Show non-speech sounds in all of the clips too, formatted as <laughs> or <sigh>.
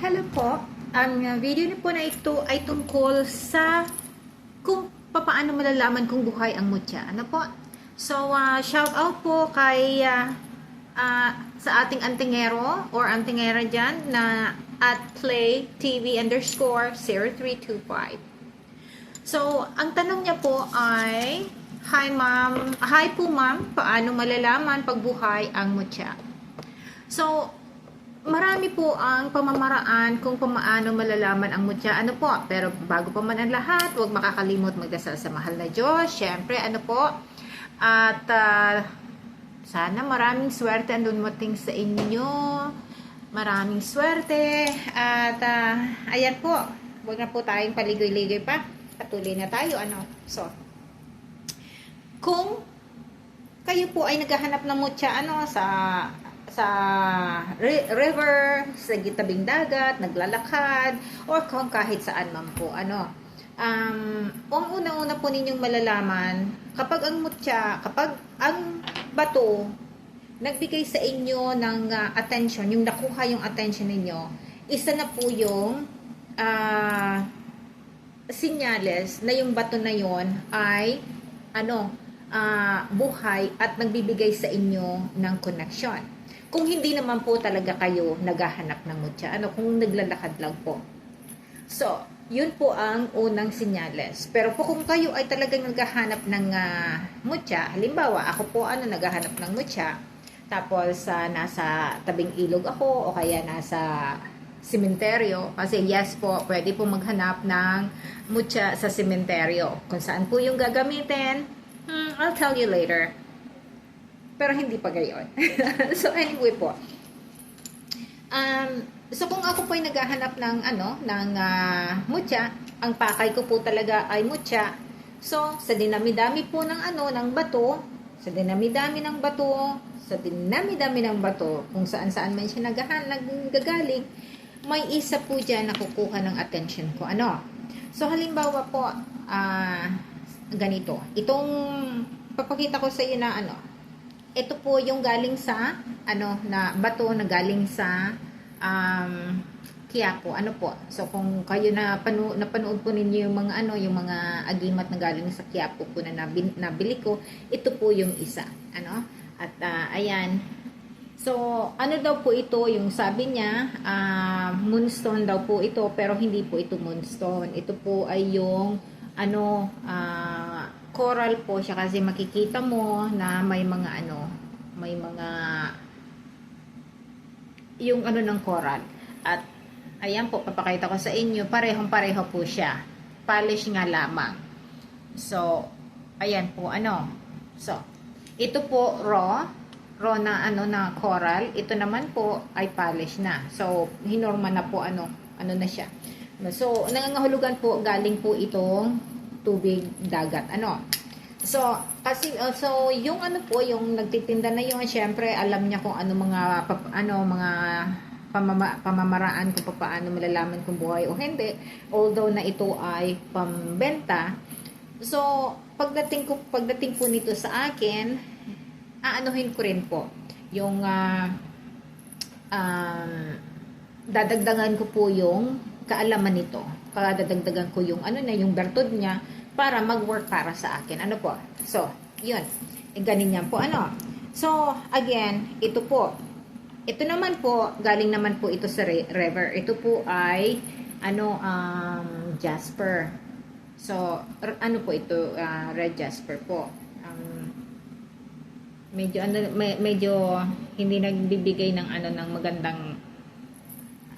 Hello po. Ang uh, video niyo po na ito ay tungkol sa kung paano malalaman kung buhay ang mutya. Ano po? So, uh, shout out po kay uh, uh, sa ating antingero or antingera dyan na at play TV underscore 0325. So, ang tanong niya po ay, Hi ma'am, hi po ma'am, paano malalaman pag buhay ang mutya? So, marami po ang pamamaraan kung paano malalaman ang mutya. Ano po? Pero bago pa man ang lahat, huwag makakalimot magdasal sa mahal na Diyos. Siyempre, ano po? At ah, sana maraming swerte ang dumating sa inyo. Maraming swerte. At ah, ayan po. Huwag na po tayong paligoy-ligoy pa. Patuloy na tayo. Ano? So, kung kayo po ay naghahanap ng mutya ano sa sa ri- river, sa gitabing dagat, naglalakad, or kung kahit saan man po, ano. Um, ang unang-una po ninyong malalaman, kapag ang mutya, kapag ang bato, nagbigay sa inyo ng ah, attention, yung nakuha yung attention ninyo, isa na po yung ah, sinyales na yung bato na yon ay ano, ah, buhay at nagbibigay sa inyo ng connection. Kung hindi naman po talaga kayo naghahanap ng mutya, ano, kung naglalakad lang po. So, yun po ang unang sinyales. Pero po kung kayo ay talagang naghahanap ng ah, mutya, halimbawa, ako po ano, naghahanap ng mutya, tapos sa nasa tabing ilog ako o kaya nasa sementeryo kasi yes po, pwede po maghanap ng mutya sa sementeryo. Kung saan po yung gagamitin, hmm, I'll tell you later. Pero hindi pa gayon. <laughs> so anyway po. Um, so kung ako po ay naghahanap ng ano, ng ah, mutya, ang pakay ko po talaga ay mutya. So sa dinami-dami po ng ano, ng bato, sa dinami-dami ng bato, sa dinami-dami ng bato, kung saan-saan man siya naghahan, naggagaling, may isa po dyan na kukuha ng attention ko. Ano? So, halimbawa po, ah, ganito. Itong papakita ko sa iyo na ano, ito po yung galing sa, ano, na bato na galing sa, um, Quiapo. Ano po? So, kung kayo na panu napanood po ninyo yung mga ano, yung mga agimat na galing sa Quiapo po na nabin, nabili ko, ito po yung isa. Ano? At ah, ayan. So, ano daw po ito? Yung sabi niya, ah, moonstone daw po ito, pero hindi po ito moonstone. Ito po ay yung ano, ah, coral po siya kasi makikita mo na may mga ano, may mga yung ano ng coral. At ayan po, papakita ko sa inyo, parehong pareho po siya. Polish nga lamang. So, ayan po, ano. So, ito po raw, raw na ano na coral. Ito naman po ay polish na. So, hinorma na po ano, ano na siya. So, nangangahulugan po galing po itong tubig dagat. Ano? So, kasi uh, so yung ano po, yung nagtitinda na yun, syempre alam niya kung ano mga pap- ano mga pamama, pamamaraan kung paano malalaman kung buhay o hindi. Although na ito ay pambenta. So, pagdating ko pagdating po nito sa akin, aanuhin ko rin po yung ah, um, dadagdagan ko po yung kaalaman nito. Kadadagdagan ko yung ano na yung bertod niya para mag-work para sa akin. Ano po? So, yun. E, ganin yan po. Ano? So, again, ito po. Ito naman po, galing naman po ito sa river. Ito po ay, ano, um, jasper. So, ano po ito? ah, red jasper po. Um, medyo, ano, me- medyo hindi nagbibigay ng ano, ng magandang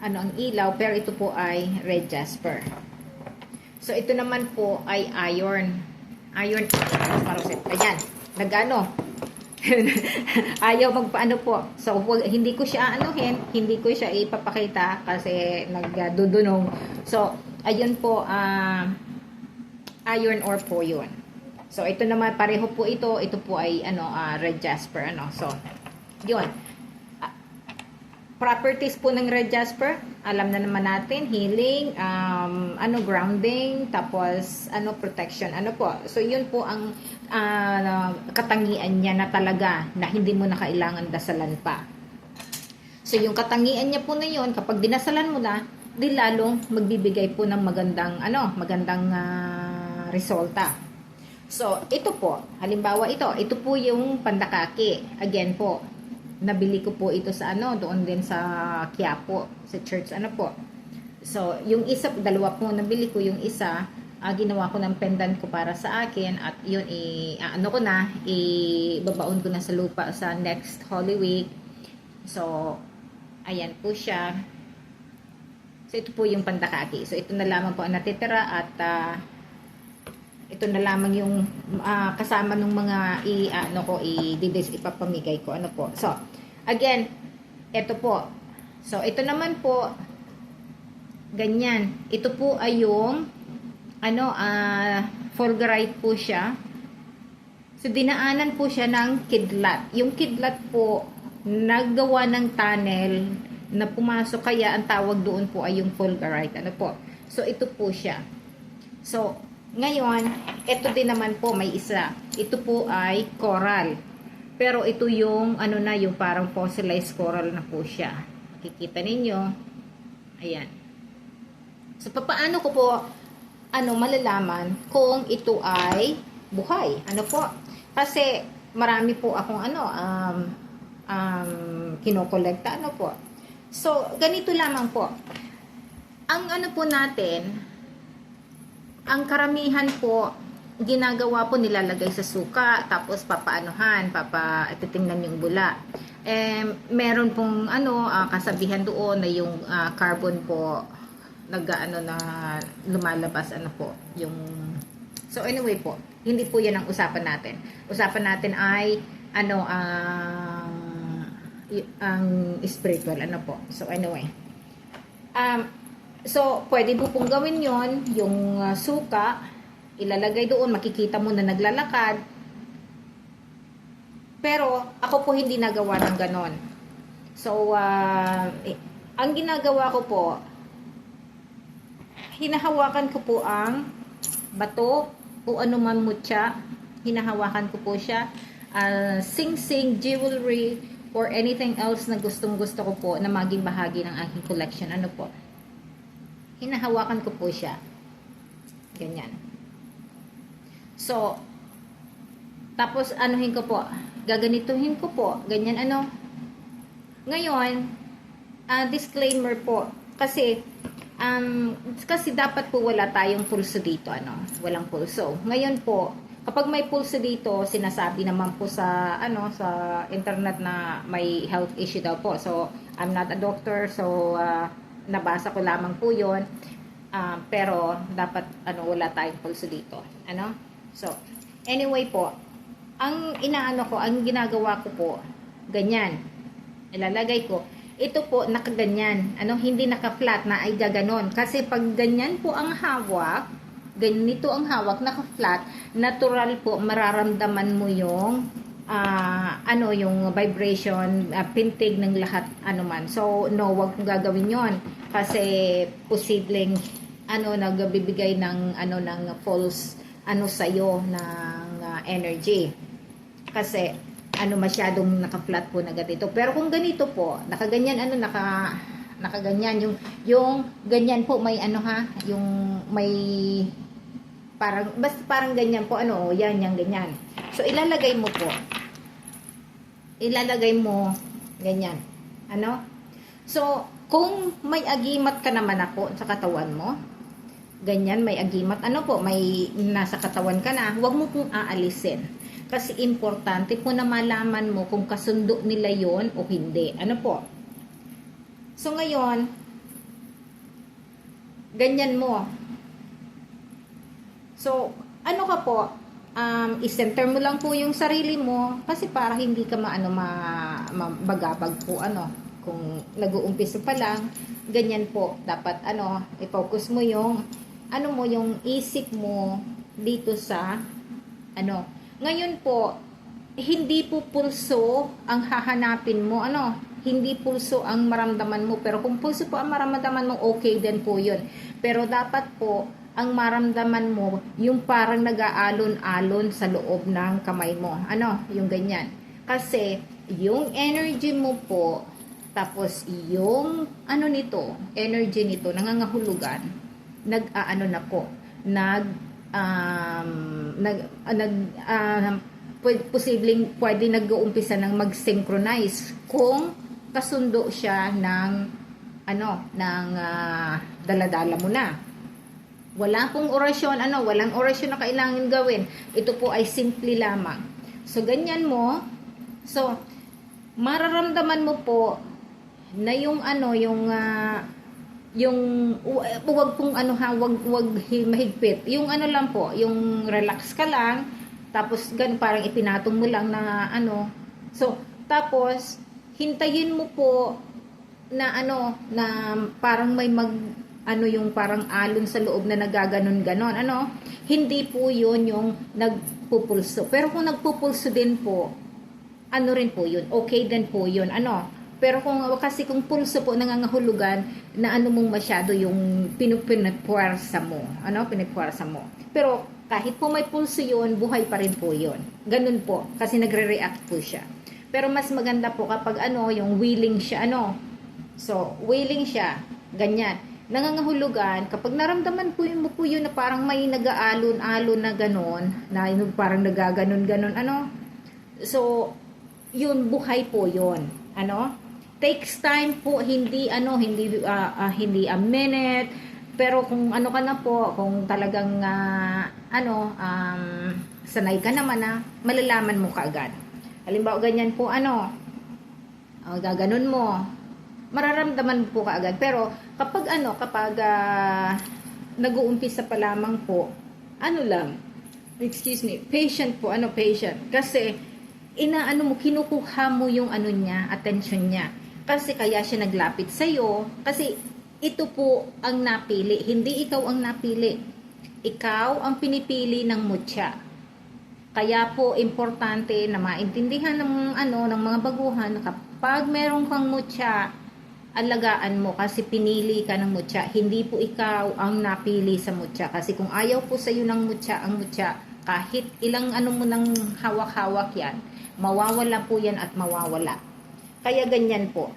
ano ang ilaw, pero ito po ay red jasper. So, ito naman po ay iron. Iron, paroset. Ayan, nagano. <laughs> Ayaw magpaano po. So, hindi ko siya anuhin, hindi ko siya ipapakita kasi nagdudunong. So, ayun po, ah, iron ore po yun. So, ito naman, pareho po ito. Ito po ay, ano, ah, red jasper, ano. So, yun properties po ng red jasper, alam na naman natin, healing, um, ano, grounding, tapos, ano, protection, ano po. So, yun po ang ah, katangian niya na talaga na hindi mo na kailangan dasalan pa. So, yung katangian niya po na yun, kapag dinasalan mo na, di lalong magbibigay po ng magandang, ano, magandang ah, resulta. So, ito po, halimbawa ito, ito po yung pandakaki. Again po, nabili ko po ito sa ano, doon din sa Quiapo, sa church, ano po. So, yung isa, dalawa po nabili ko, yung isa, ah, ginawa ko ng pendant ko para sa akin at yun, i, ah, ano ko na, ibabaon ko na sa lupa sa next Holy Week. So, ayan po siya. So, ito po yung pandakaki. So, ito na lamang po ang natitira at ah, ito na lamang yung ah, kasama ng mga i ano ko i didis ipapamigay ko ano po. So, again, ito po. So, ito naman po ganyan. Ito po ay yung ano ah fulgurite po siya. So, dinaanan po siya ng kidlat. Yung kidlat po, naggawa ng tunnel na pumasok kaya ang tawag doon po ay yung fulgurite. Ano po? So, ito po siya. So, ngayon, ito din naman po may isa. Ito po ay coral. Pero ito yung ano na yung parang fossilized coral na po siya. Kikita ninyo. Ayan. So papaano ko po ano malalaman kung ito ay buhay? Ano po? Kasi marami po akong ano um um kinokolekta ano po. So ganito lamang po. Ang ano po natin, ang karamihan po ginagawa po nilalagay sa suka tapos papaanuhan papa ititingnan yung bula. Eh meron pong ano ah, kasabihan doon na yung ah, carbon po nag-ano na lumalabas ano po yung so anyway po hindi po yan ang usapan natin. Usapan natin ay ano ang ang spiritual ano po. So anyway um So, pwede po pong gawin yon yung uh, suka, ilalagay doon, makikita mo na naglalakad. Pero, ako po hindi nagawa ng ganon. So, uh, eh, ang ginagawa ko po, hinahawakan ko po ang bato o anuman mutya, hinahawakan ko po siya, uh, sing-sing, jewelry, or anything else na gustong gusto ko po na maging bahagi ng aking collection. Ano po? Hinahawakan ko po siya. Ganyan. So, tapos anuhin ko po, gaganituhin ko po, ganyan ano. Ngayon, uh, disclaimer po, kasi um, kasi dapat po wala tayong pulso dito, ano, walang pulso. Ngayon po, kapag may pulso dito, sinasabi naman po sa ano sa internet na may health issue daw po. So, I'm not a doctor, so uh, nabasa ko lamang po yon uh, pero dapat ano wala tayong pulso dito. Ano? So anyway po ang inaano ko ang ginagawa ko po ganyan. Ilalagay ko. Ito po nakaganyan. Ano? Hindi naka-flat na ay gaganon. Kasi pag ganyan po ang hawak ganito ang hawak naka-flat natural po mararamdaman mo yung uh, ano yung vibration uh, pintig ng lahat ano man. So no wag kong gagawin yon kasi posibleng ano nagbibigay ng ano ng false ano sa iyo ng uh, energy. Kasi ano masyadong naka-flat po na ganito. Pero kung ganito po nakaganyan ano naka nakaganyan. Yung yung ganyan po may ano ha yung may parang basta parang ganyan po ano yan yang ganyan. So ilalagay mo po. Ilalagay mo ganyan. Ano? So, kung may agimat ka naman ako sa katawan mo, ganyan, may agimat, ano po, may nasa katawan ka na, huwag mo pong aalisin. Kasi importante po na malaman mo kung kasundo nila yon o hindi. Ano po? So, ngayon, ganyan mo. So, ano ka po, um, i-center mo lang po yung sarili mo kasi para hindi ka maano ma, mabagabag po ano kung nag-uumpisa pa lang ganyan po dapat ano i-focus mo yung ano mo yung isip mo dito sa ano ngayon po hindi po pulso ang hahanapin mo ano hindi pulso ang maramdaman mo pero kung pulso po ang maramdaman mo okay din po yun pero dapat po ang maramdaman mo yung parang nag-aalon-alon sa loob ng kamay mo. Ano? Yung ganyan. Kasi, yung energy mo po, Tapos yung ano nito, energy nito, nangangahulugan, nag-aano na po, nag um, nag ah, nag pwede, posibleng pwede nag-uumpisa ng mag-synchronize kung kasundo siya ng ano, ng ah, daladala mo na. Wala pong orasyon, ano, walang orasyon na kailangan gawin. Ito po ay simple lamang. So, ganyan mo. So, mararamdaman mo po na yung ano, yung ah, yung u- wag pong ano ha, wag wag hi- mahigpit. Yung ano lang po, yung relax ka lang, tapos gan parang ipinatong mo lang na ano. So, tapos hintayin mo po na ano na parang may mag ano yung parang alon sa loob na nagaganon ganon ano hindi po yun yung nagpupulso pero kung nagpupulso din po ano rin po yun okay din po yun ano pero kung kasi kung pulso po nangangahulugan na ano mong masyado yung pinupinagpuwersa mo ano pinagpuwersa mo pero kahit po may pulso yun buhay pa rin po yun ganun po kasi nagre-react po siya pero mas maganda po kapag ano yung willing siya ano So, willing siya. Ganyan. Nangangahulugan, kapag naramdaman po yun mo po yun na parang may nag-aalon-alon na ganon, na yun parang nagaganon-ganon, ano? So, yun, buhay po yun. Ano? Takes time po, hindi, ano, hindi, ah, ah, hindi a minute, pero kung ano ka na po, kung talagang, ah, ano, um, sanay ka naman na, malalaman mo kaagad. Halimbawa, ganyan po, ano, oh, gaganon mo, mararamdaman po kaagad. Pero kapag ano, kapag ah, nag-uumpisa pa lamang po, ano lang, excuse me, patient po, ano patient. Kasi inaano mo, kinukuha mo yung ano niya, attention niya. Kasi kaya siya naglapit sa iyo kasi ito po ang napili, hindi ikaw ang napili. Ikaw ang pinipili ng mutya. Kaya po importante na maintindihan ng ano ng mga baguhan kapag meron kang mutya, alagaan mo kasi pinili ka ng mutya. Hindi po ikaw ang napili sa mutya. Kasi kung ayaw po sa iyo ng mutya, ang mutya, kahit ilang ano mo nang hawak-hawak yan, mawawala po yan at mawawala. Kaya ganyan po.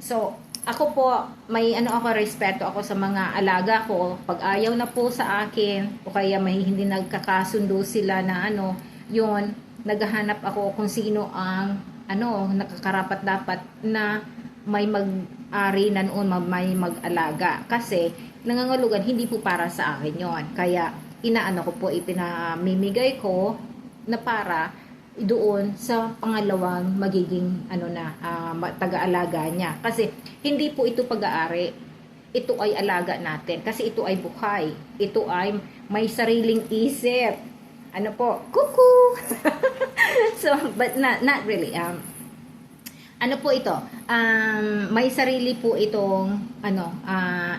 So, ako po, may ano ako, respeto ako sa mga alaga ko. Pag ayaw na po sa akin, o kaya may hindi nagkakasundo sila na ano, yun, naghahanap ako kung sino ang ano, nakakarapat dapat na may mag-ari na noon, ma- may mag-alaga. Kasi, nangangulugan, hindi po para sa akin yon Kaya, inaano ko po, ipinamimigay ko na para doon sa pangalawang magiging ano na ma- taga-alaga niya. Kasi hindi po ito pag-aari. Ito ay alaga natin kasi ito ay buhay. Ito ay may sariling isip. Ano po? Kuku! <laughs> So but not not really um ano po ito? Um may sarili po itong ano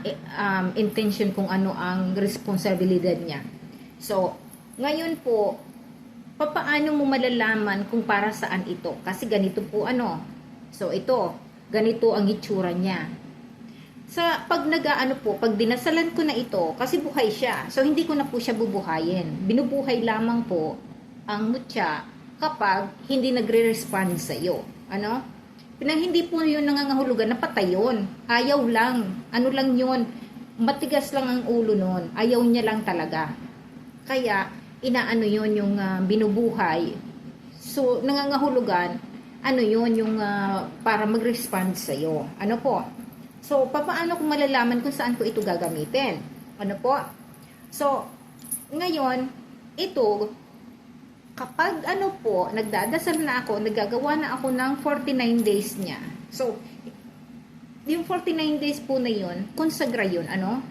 i- um, intention kung ano ang responsibilidad niya. So ngayon po papaano mo malalaman kung para saan ito? Kasi ganito po ano. So ito, ganito ang itsura niya. Sa pag nagaano po, pag dinasalan ko na ito, kasi buhay siya. So hindi ko na po siya bubuhayin. Binubuhay lamang po ang mutya kapag hindi nagre-respond sa iyo. Ano? Pinang hindi po yun nangangahulugan, napatay yun. Ayaw lang. Ano lang yun? Matigas lang ang ulo nun. Ayaw niya lang talaga. Kaya, inaano yon yung ah, binubuhay. So, nangangahulugan, ano yon yung ah, para mag-respond sa iyo. Ano po? So, papaano ko malalaman kung saan ko ito gagamitin? Ano po? So, ngayon, ito, kapag ano po, nagdadasal na ako, naggagawa na ako ng 49 days niya. So, yung 49 days po na yun, konsagra yun, ano?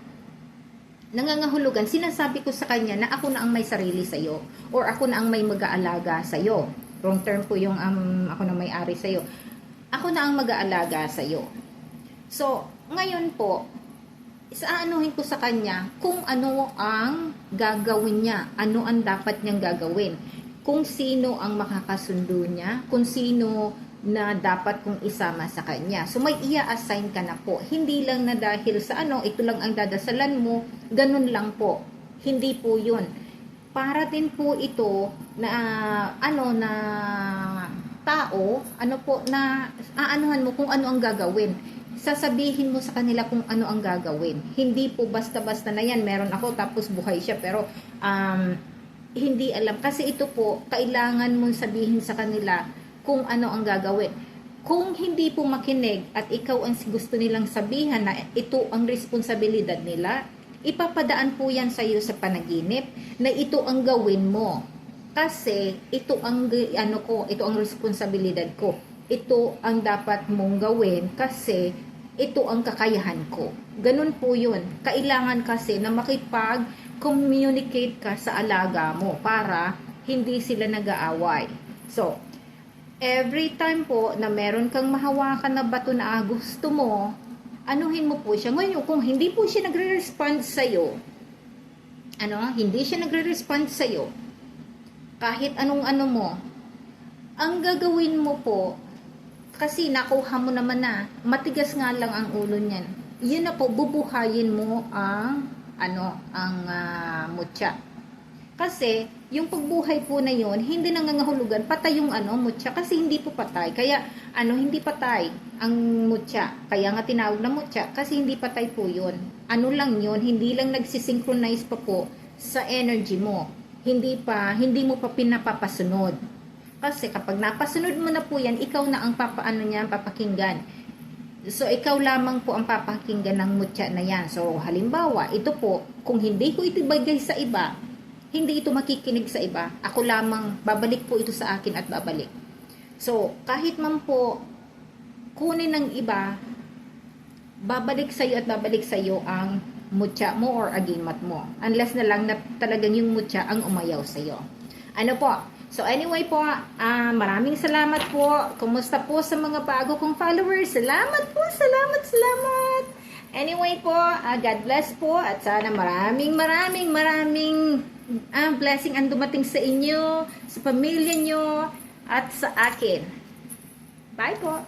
Nangangahulugan, sinasabi ko sa kanya na ako na ang may sarili sa iyo or ako na ang may mag-aalaga sa iyo. Wrong term po yung um, ako na may-ari sa iyo. Ako na ang mag-aalaga sa iyo. So, ngayon po, isaanuhin ko sa kanya kung ano ang gagawin niya, ano ang dapat niyang gagawin, kung sino ang makakasundo niya, kung sino na dapat kong isama sa kanya. So may ia-assign ka na po. Hindi lang na dahil sa ano, ito lang ang dadasalan mo, ganun lang po. Hindi po 'yun. Para din po ito na ano na tao, ano po, na aanuhan mo kung ano ang gagawin. Sasabihin mo sa kanila kung ano ang gagawin. Hindi po basta-basta na yan, meron ako tapos buhay siya. Pero, um, hindi alam. Kasi ito po, kailangan mong sabihin sa kanila kung ano ang gagawin. Kung hindi po makinig at ikaw ang gusto nilang sabihan na ito ang responsibilidad nila, ipapadaan po yan sa iyo sa panaginip na ito ang gawin mo. Kasi ito ang ano ko, ito ang responsibilidad ko. Ito ang dapat mong gawin kasi ito ang kakayahan ko. Ganun po 'yun. Kailangan kasi na makipag-communicate ka sa alaga mo para hindi sila nag-aaway. So, every time po na meron kang mahawakan na bato na gusto mo, anuhin mo po siya. Ngayon, kung hindi po siya nagre-respond sa'yo, ano, hindi siya nagre-respond sa'yo, kahit anong ano mo, ang gagawin mo po, kasi nakuha mo naman na, matigas nga lang ang ulo niyan. Yun na po, bubuhayin mo ang, ano, ang ah, mutya. Kasi, yung pagbuhay po na yun, hindi nangangahulugan, patay yung ano, mutya, kasi hindi po patay. Kaya, ano, hindi patay ang mutya. Kaya nga tinawag na mutya, kasi hindi patay po yun. Ano lang yun, hindi lang nagsisynchronize pa po sa energy mo. Hindi pa, hindi mo pa pinapapasunod. Kasi kapag napasunod mo na po yan, ikaw na ang papaano niya, papakinggan. So, ikaw lamang po ang papakinggan ng mutya na yan. So, halimbawa, ito po, kung hindi ko ito ibigay sa iba, hindi ito makikinig sa iba, ako lamang, babalik po ito sa akin at babalik. So, kahit man po, kunin ng iba, babalik sa iyo at babalik sa iyo ang mutya mo or agimat mo. Unless na lang na talagang yung mutya ang umayaw sa iyo. Ano po? So anyway po, ah, maraming salamat po. Kumusta po sa mga bago kong followers? Salamat po, salamat, salamat. Anyway po, ah, God bless po at sana maraming maraming maraming ah, blessing ang dumating sa inyo, sa pamilya nyo at sa akin. Bye po.